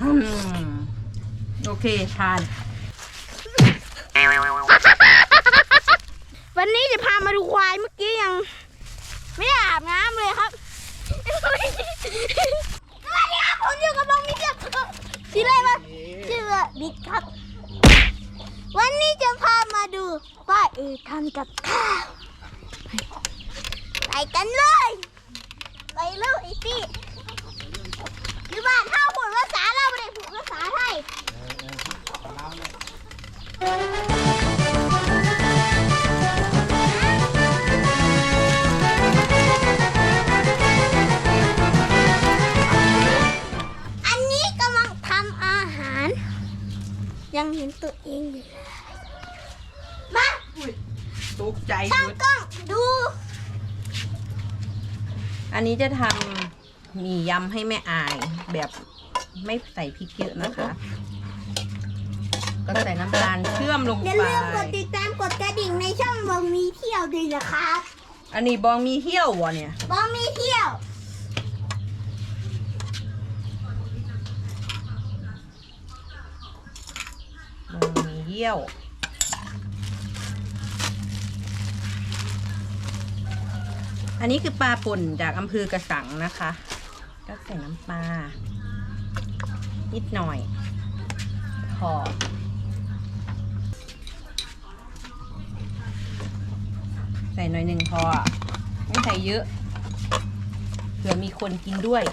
อืมโอเคทาน วันนี้จะพามาดูควายเมื่อกี้ยัง ไม่ได้อาบน้ำเลยครับสวัสดีครับผมอยู่กับบองมิกชื่ออะไรวะชื่อบิ๊กครับ วันนี้จะพามาดูว่าเอทำกับข้าวไปกันเลย ไปเลยพี่ อยู่บ้านถ้าพูดภาษาเราไม่ได้พูดภาษาไทย อันนี้กำลังทำอาหาร ยังเห็นตัวเองอยู่เลยมาตกใจตั้งหมดกล้องดู อันนี้จะทำห มี่ยำให้แม่อายแบบไม่ใส่พริกเยอะนะคะ ก็ใส่น้ำตาลเชื่อมลงอย่าไปลืมกดติดตามกดกระดิ่งในช่องบองมีเที่ยวด้วยนะครับอันนี้บองมีเหี้ยววะเนี่ยบองมีเที่ยว บองมีเหี้ยว อันนี้คือปลาป่นจากอำเภอกระสังนะคะ ก็ใส่น้ำปลา นิดหน่อย พอใส่หน่อยหนึ่งพอ ไม่ใส่เยอะ เผื่อมีคนกินด้วย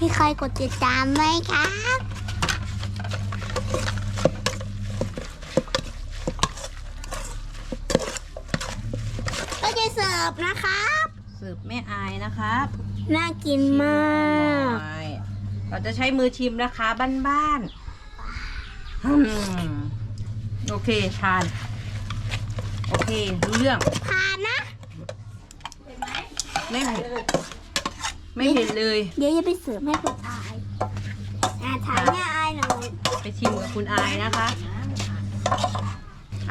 มีใครกดติดตามไหมครับ ก็จะ เสิร์ฟนะครับเสิร์ฟแม่อายนะครับน่ากินมากใช่เราจะใช้มือชิมนะคะบ้านๆอืมโอเคทาน โอเครู้เรื่องผ่านนะ ไม่เผ็ดไม่เผ็ดเลย เดี๋ยวจะไปเสิร์ฟให้คุณอายอ่าถ่ายแม่อายหน่อยไปชิมกับคุณอายนะคะ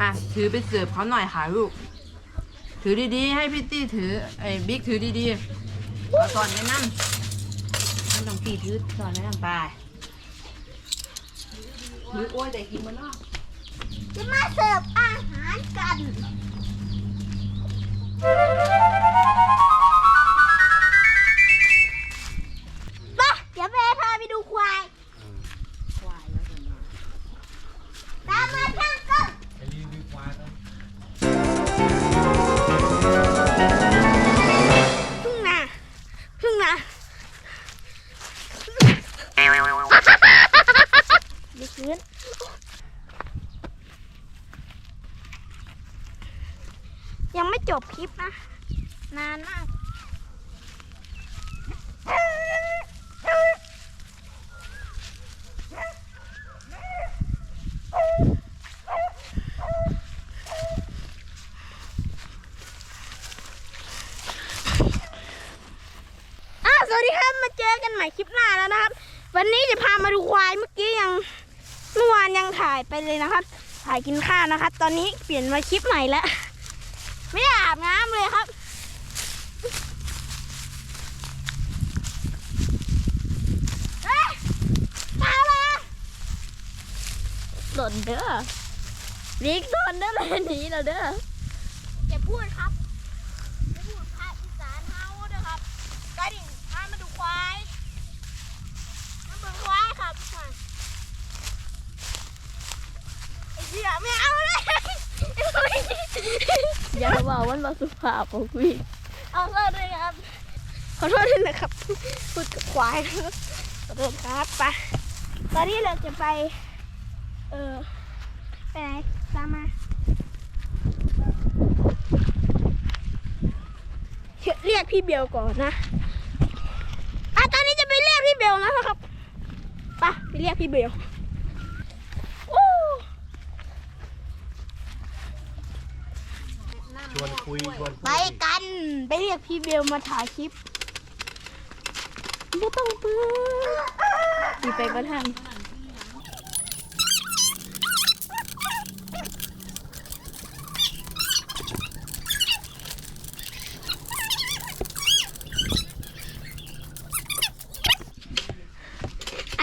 อะ ถือไปเสิร์ฟเขาหน่อยค่ะลูก ถือดีๆ ให้พี่ตี้ถือไอ้บิ๊กถือดีๆเอาสอนไว้นั่งนั่นต้องพี่ถือสอนไว้นั่งไปถือโอ้ยแต่กินมันเนาะจะมาเสิร์ฟอ ดิคืนยังไม่จบคลิปนะ นานมากอะสวัสดีครับ มาเจอกันใหม่คลิปหน้าแล้วนะครับ วันนี้จะพามาดูควายเมื่อกี้ยังเมื่อวานยังถ่ายไปเลยนะครับถ่ายกินข้าวนะครับ ตอนนี้เปลี่ยนมาคลิปใหม่แล้วไม่ได้อาบน้ำเลยครับเฮ้ยตามมาหล่นเด้อวิกโดนเด้อเลยหนีเราเด้ออย่าพูดครับอย่าพูดภาคอีสานเฮาเด้อครับกระดิ่งพามาดูควายมาเบิ่ง ควายครับไอ้เหี้ยไม่เอาเลยอย่าบอกว่ามาสุภาพของพี่เอาโทษด้วยครับขอโทษด้วยนะครับพูดกับควายนะครับขอโทษครับไปตอนนี้เราจะไป เออไปไหนตามมาเรียกพี่เบลก่อนนะอะตอนนี้จะไปเรียกพี่เบลแล้วนะครับ ไปไปเรียกพี่เบลโอ้ชวนคุยชวนไปคุยกัน ไปเรียกพี่เบลมาถ่ายคลิปไม่ต้องเปื้อมีไปก็ทัน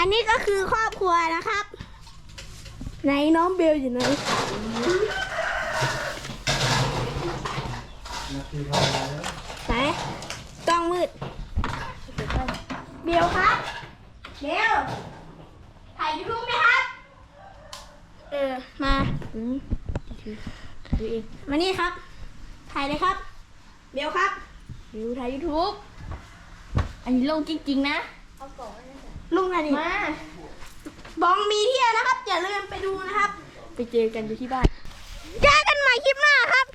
อันนี้ก็คือครอบครัวนะครับ ไหนน้องเบลอยู่ไหนไหนกล้องมืด เบลครับ เบลถ่ายยูทูบไหมครับ เออ มาอืมดูเองมานี่ครับ ถ่ายเลยครับ เบลครับดูถ่ายยูทูบอันนี้ลงจริงๆนะลุง หน่อยดิมาบองมีเที่ยวนะครับอย่าลืมไปดูนะครับ ไปเจอกันอยู่ที่บ้านเจอกันใหม่คลิปหน้าครับ